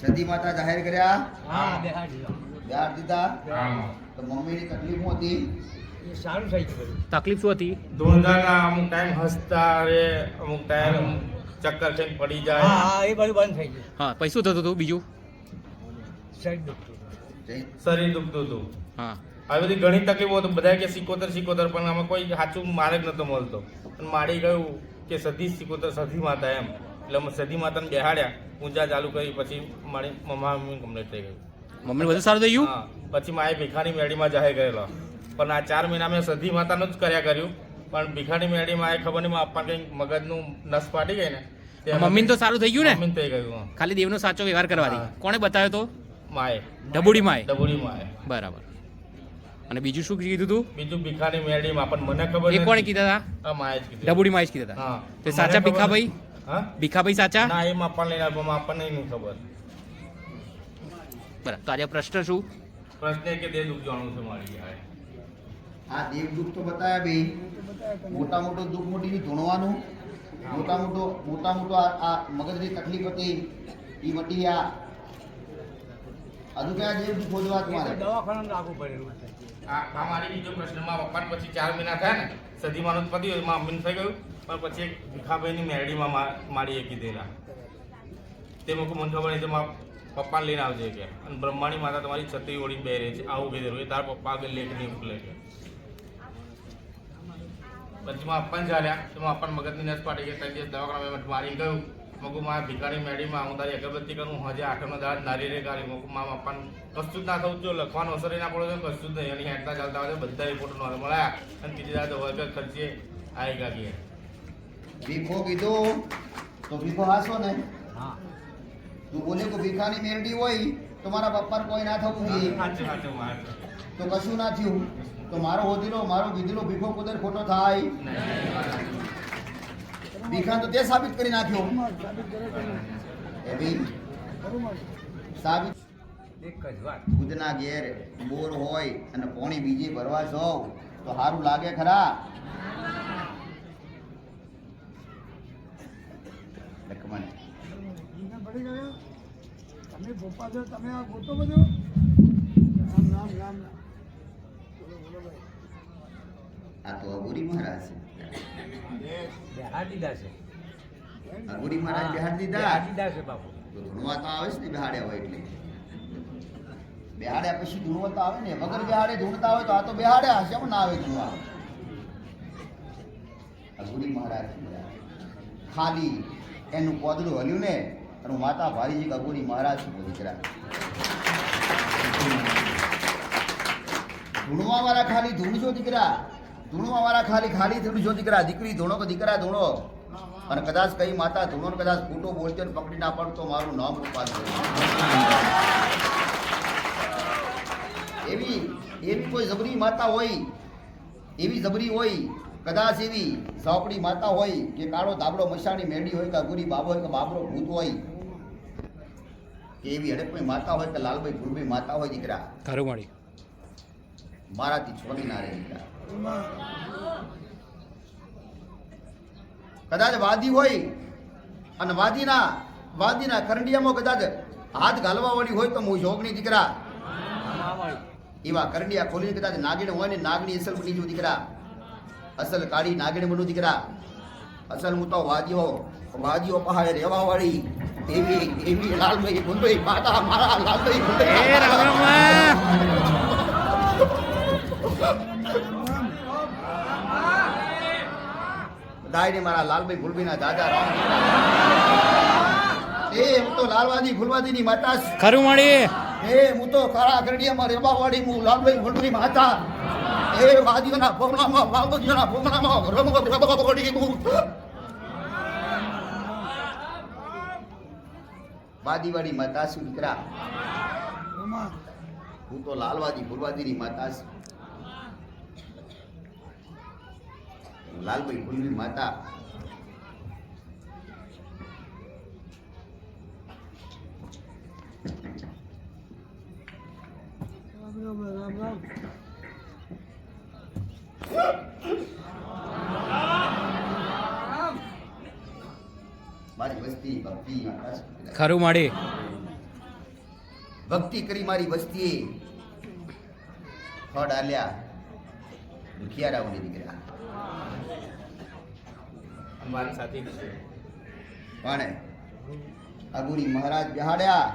સતી માતા જાહેર કર્યા? હા બેહાડી દીધા? હા. તો મમ્મીની તકલીફ હતી? સારું થઈ ગયું તકલીફ શું હતી? ધૂંધાના અમુક ટાઈમ હસતા રે અમુક ટાઈમ ચક્કર થઈને પડી જાય. હા એ બધું બંધ થઈ ગયું. હા પછી શું થતું હતું બીજું? શરીર દુખતું શરીર દુખતું હતું. હા. આવી બધી ઘણી તકલીફો હતી. બધા કે સિકોતર સિકોતર પણ આમાં કોઈ સાચું માર્ગ નતો મળતો. અને મારી ગયું કે સધી સિકોતર સધી માતા એમ. એટલે અમે સધી માતાને બેહાડ્યા. પૂજા ચાલુ કરી પછી મારી મમ્મા મમ્મી કમ્પ્લીટ થઈ ગયું મમ્મી બધું સારું થઈ ગયું? પછી માએ ભીખાની મેળીમાં જાહેર કરેલો. પણ આ ચાર મહિના મેં સધી માતાનું જ કર્યા કર્યું. પણ ભીખાની મેળીમાં એ ખબર નહીં આપવા કંઈક મગજનું નસ ફાટી ગઈ ને મમ્મી તો સારું થઈ ગયું ને? મમ્મી થઈ ગયું ખાલી દેવનો સાચો વ્યવહાર કરવાથી. કોણે બતાવ્યો તો? માએ. ડબુડી માએ. ડબુડી માએ. બરાબર. અને બીજું શું કીધું તું? બીજું ભીખાની મેળીમાં પણ મને ખબર એ કોણે કીધા હતા માએ જ કીધું. ડબુડી માં જ કીધા હતા તો સાચા ભીખા નથી. હા? ભીખાભાઈ સાચા? ના એ માપણ લઈને આપો માપણ નહીં ખબર. બરાબર. તો આજે પ્રશ્ન શું? પ્રશ્ન કે દે દુઃખ જાણવું છે મારી. આ દેવ દુઃખ તો બતાવ્યા ભાઈ. મોટા મોટો દુઃખ મોટી ધોણવાનું. મોટા મોટો મોટા મોટો આ મગજની તકલીફ હતી. એ મટી આ હજુ કયા જેવું દુઃખ શોધવા તમારે? દવાખાના લાગુ પડેલું આ મારી બીજો પ્રશ્ન. મારા પછી ચાર મહિના થયા ને. સદી માનું પતિ એમાં મમ્મીને થઈ ગયું. પણ પછી એક ભીખાભાઈની મેરડીમાં મા- મારી એ કીધેલા. તે મૂકું મને ખબર નહીં મારા પપ્પાને લઈને આવજે કે. અને બ્રહ્માણી માતા તમારી છત્રી ઓળીને બે રહે છે, આવું કીધેલું એ તારા પપ્પા આગળ લેખ નહીં ઉકલે કે પછી મારા પપ્પાને ચાલ્યા તો મારા પપ્પાને મગજની નસ પાડી કે ત્રણ દિવસ દવાખાના મારી ગયું. મગું મારા ભિખારી મેડીમાં હું તારી અગરબત્તી કરું હજે આઠમનો દાળ નારી રે ગાડી મગુ મારા પપ્પાને કશું જ ના થવું, જો લખવાનો અસર ના પડે તો કશું જ નહીં. એની હેઠતા ચાલતા હોય બધા રિપોર્ટ મળ્યા અને ત્રીજી દાદા વગર ખર્ચે આવી ગયા ભીખો કીધું તો ભીખો હાસો ને. હા. તું બોલે કે ભીખાની મેરડી હોય તો મારા પપ્પાને કોઈ ના થવું જોઈએ. તો કશું ના થયું. તો મારો હોદીલો મારો કીધેલો ભીખો કુદર ખોટો થાય. ભીખા તો તે સાબિત કરી નાખ્યો. એ ભઈ સાબિત. ખુદના ઘેર બોર હોય અને પોણી બીજી ભરવા જાવ તો સારું લાગે ખરા. તમે તમે આ ગોતો બધો. રામ રામ રામ. આ તો અઘોરી મહારાજ છે. બિહાર દીધા છે. અઘોરી મહારાજ બિહાર દીધા? દીધા છે બાપુ. તો આવે છે ને બિહાડ્યા હોય એટલે. બિહાડ્યા પછી ગુણવત્તા આવે ને વગર બિહાડે ધૂણતા હોય તો આ તો બેહાડ્યા શેમ ના આવે ધૂણવા? અઘોરી મહારાજ ખાલી એનું કોદડું હલ્યું ને અને માતા ભારીજી અઘોરી મહારાજ છે દીકરા ધૂણવા વાળા ખાલી ધૂણજો દીકરા. ધૂણવા વાળા ખાલી ખાલી ધૂણજો દીકરા. દીકરી ધૂણો કે દીકરા ધૂણો? અને કદાચ કઈ માતા ધૂણો કદાચ ખોટો બોલતી પકડી ના પડતો મારું નામ રૂપાલ એવી એવી કોઈ જબરી માતા હોય, એવી જબરી હોય, કદાચ એવી ઝાપડી માતા હોય કે કાળો ધાબળો મશાણી મેડી હોય કે અઘુરી બાબો હોય કે બાબરો ભૂત હોય કે એવી હડકભાઈ માતા હોય કે લાલભાઈ ગુરુભાઈ માતા હોય દીકરા? ખરું મળી મારાથી રહે દીકરા. કદાચ વાદી હોય અને વાદીના વાદીના કરંડિયામાં કદાચ હાથ ઘાલવા વાળી હોય તો હું જોગણી દીકરા. એવા કરંડિયા ખોલીને કદાચ નાગીણ હોય ને નાગણી અસલ બની જો દીકરા. અસલ કાળી નાગીણ બનું દીકરા. અસલ હું તો વાદીઓ વાદીઓ પહાડે રહેવા વાળી લાલભાઈ માતા મારા લાલભાઈ મારા લાલભાઈ ગુલબીના દાદા રામ. એ હું તો લાલવાદી ફૂલવાદીની માતા છું. ખરું મળી એ હું તો કાળા કરડિયામાં રેવાવાળી હું લાલભાઈ ગુલબી માતા. એ વાદીઓના ભોમણામાં વાવજીઓના ભોમણામાં રમો રમો પડી હું. વાદીવાળી માતા શું દીકરા હું તો લાલવાદી ફૂલવાદીની માતા છું લાલભાઈ ભૂલની માતા. મારી વસ્તી ભક્તિ. ખરું માડી. ભક્તિ કરી મારી વસ્તીએ ફળ આલ્યા દુખિયારાઓની દીકરા અમારી સાથે પણ અગુરી મહારાજ બિહાડ્યા.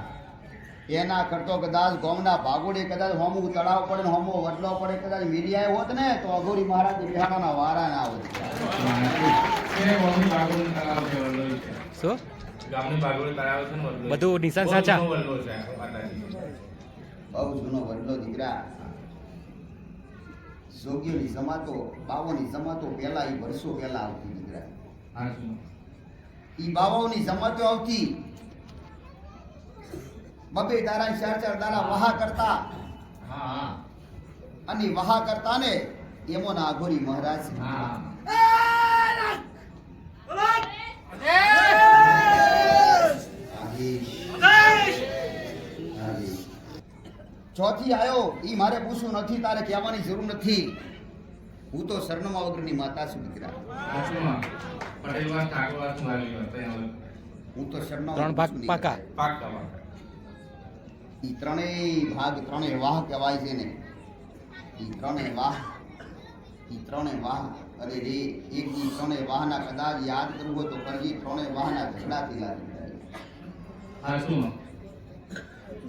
એના કરતો કદાચ ગોમના ભાગોડે કદાચ હોમું તળાવ પડે ને હોમો વડલો પડે કદાચ મીડિયા હોત ને તો અઘોરી મહારાજ બેહાડાના વારા ના આવત. એ શું? ને. બધું નિશાન સાચા? બહુ જૂનો વડલો દીકરા. જોગીઓની સમાતો બાવોની સમાતો પહેલા એ વર્ષો પહેલા આવતી દીકરા? ઈ બાવાઓની સમાતો આવતી. બબે તારા ચાર ચાર દાડા વહા કરતા. હા હા. અને વહા કરતા ને એમોના અઘોરી મહારાજ. ચોથી આવ્યો એ મારે પૂછવું નથી તારે કહેવાની જરૂર નથી. હું તો શરણમાં વગરની માતા છું દીકરા. હા તો શરણમાં ત્રણ ભાગ પાકા. એ ઈ ત્રણેય ભાગ ત્રણેય વાહ કહેવાય છે ને એ ત્રણેય વાહ ઈ ત્રણેય વાહ. અરે રે એક ઈ ત્રણેય વાહના કદાચ યાદ કરવું હોય તો કરજી ત્રણેય વાહના ઝઘડાથી યાદ હા શું?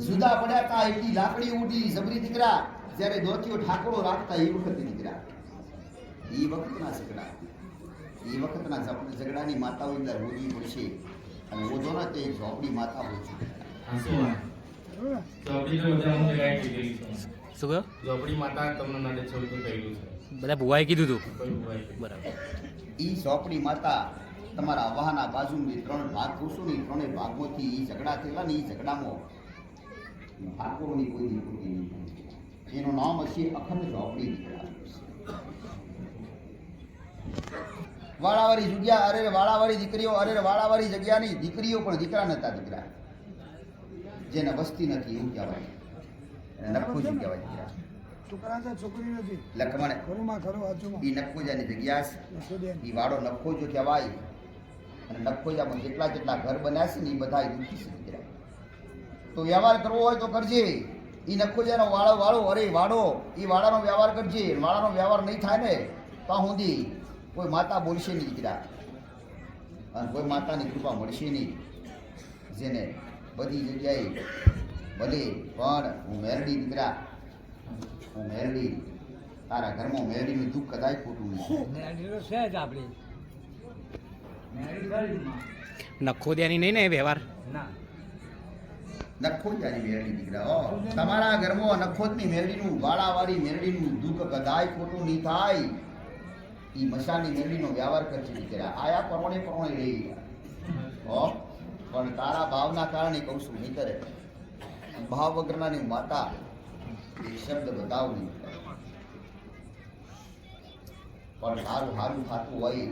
જુદા પડ્યા હતા એટલી લાકડી ઉડી જબરી દીકરા. જ્યારે દોતીઓ ઠાકોરો રાખતા એ વખત દીકરા. એ વખતના ઝઘડા. એ વખતના ઝઘડાની માતાઓ અંદર હોવી પડશે. અને ઓછો ના તે ઝોપડી માતા હોય છે? ઝોપડી કહ્યું માતા તમને નડે છે એવું છે. બધા ભુવાએ કીધું હતું કોઈ ઉપાય નહીં. બરાબર. ઈ ઝોપડી માતા તમારા વાહના બાજુની ત્રણ ભાગ પૂછો ને ત્રણેય ભાગોથી ઈ ઝઘડા થયેલા ને ઈ ઝઘડામાં ઠાકોરની કોઈ દીકરી એનું નામ હશે અખંડ ઝોપડી વાળાવાળી જગ્યા અરે વાળાવાળી દીકરીઓ અરે વાળાવાળી જગ્યાની દીકરીઓ પણ દીકરા નતા દીકરા. જેને વસ્તી નથી એવું કહેવાય. નખોજી કહેવાય દીકરા. લખમણ. વાડો નખોજો. કહેવાય. અને નખોજામાં જેટલા જેટલા ઘર બન્યા છે ને એ બધા દુઃખી છે. તો વ્યવહાર કરવો હોય તો કરજે. એ નખોજાનો વાળો વાળો અરે વાળો એ વાળાનો વ્યવહાર કરજે. વાળાનો વ્યવહાર નહીં થાય ને તો સુધી કોઈ માતા બોલશે નહીં દીકરા. અને કોઈ માતાની કૃપા મળશે નહીં. જેને બધી જગ્યાએ ભલે પણ હું મેરડી દીકરા. હું મેરડી. તારા ઘરમાં મેરડીનું દુઃખ કદાચ ખોટું નહીં નખોદિયાની નહીં ને એ વ્યવહાર? નખોજાની મેરડી દીકરા તમારા ઘરમાં નખોદની મેરડીનું, વાળાવાળી મેરડીનું દુઃખ કદાય ખોટું નહીં થાય. એ મસાની મેરડીનો વ્યવહાર કરશે દીકરા આયા પરોણે પરોણે રહી હો, પણ તારા ભાવના કારણે કહું છું, નહીં કરે. ભાવ વગરનાની માતા એ શબ્દ બતાવ નહીં પણ સારું સારું થતું હોય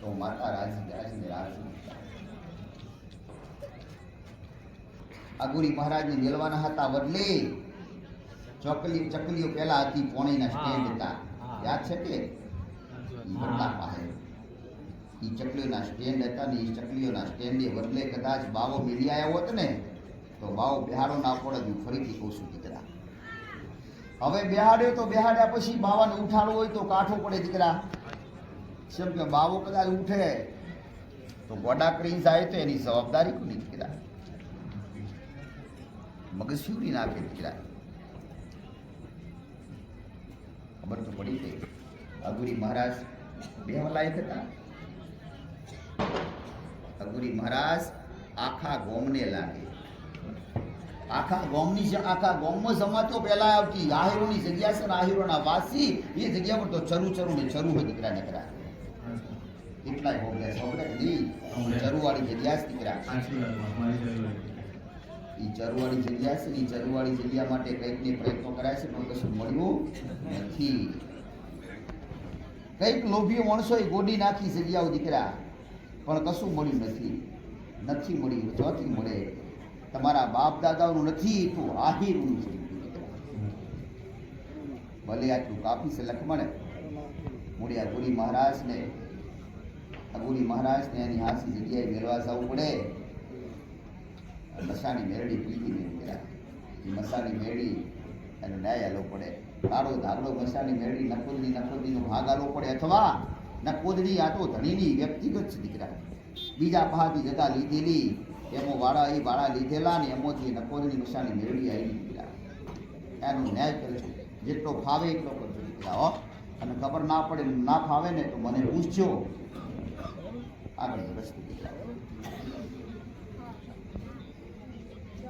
તો માતા રાજી, રાજીને રાજી આગુરી મહારાજને મેળવાના હતા બદલે ચોકલી ચકલીઓ પહેલા હતી પોણીના સ્ટેન્ડ હતા. યાદ છે કે? ઈ વડલા પાસે. ચકલીઓના સ્ટેન્ડ હતા ને એ ચકલીઓના સ્ટેન્ડે બદલે કદાચ બાવો મિલી આવ્યો હોત ને તો બાવો બિહાડો ના પડે હું ફરીથી કહું છું દીકરા. હવે બિહાડ્યો તો બિહાડ્યા પછી બાવાને ઉઠાડવો હોય તો કાઠો પડે દીકરા. કેમ કે બાવો કદાચ ઉઠે તો ગોડા કરી જાય તો એની જવાબદારી કોની દીકરા? મગજ્યુરી નાખે દીકરા. ખબર તો પડી ગઈ. અગુરી મહારાજ બે લાયક હતા. અગુરી મહારાજ આખા ગોમને લાગે. આખા ગોમની જ- આખા ગોમમાં જમાતો પહેલા આવતી આહિરોની જગ્યા છે ને આહિરોના વાસી એ જગ્યા પર તો ચરુ ચરુ ને ચરુ હોય દીકરા હોગલે હોગલે નહીં ચરુવાળી જગ્યા છે દીકરા. ઈ ચરવાળી જગ્યા છે એ ઈ ચરવાળી જગ્યા માટે કંઈક ને પ્રયત્નો કરાય છે, પણ કશું મળ્યું નથી. કંઈક લોભી માણસોએ ગોડી નાખી જગ્યાઓ દીકરા પણ કશું મળ્યું નથી. નથી મળ્યું ચોથી મળે. તમારા બાપ દાદાઓનું નથી, તો આહિરનું છે ભલે આટલું કાપી છે લખમણ આ ગુરી મહારાજને ગુરી મહારાજને એની હાસી જગ્યાએ મેળવા જવું પડે. નશાની મેરડી પીધી નહીં દીકરા એ મસાણી મેળી એનો ન્યાય આલો પડે. તારો ધાગડો મસાની મેળી, નકોદની નકોદનીનો ભાગ આલો પડે અથવા નકોદની આ તો ધણીની વ્યક્તિગત છે દીકરા. બીજા પહાથી જગા લીધેલી, એમો વાળા એ વાળા લીધેલા ને એમોથી નકોદની મસાણી મેળવી આવી દીકરા એનો ન્યાય કરજો જેટલો ફાવે એટલો કરજો દીકરા, હો. અને ખબર ના પડે ના ફાવે ને તો મને પૂછજો. આગળ રસ્તો દીકરા.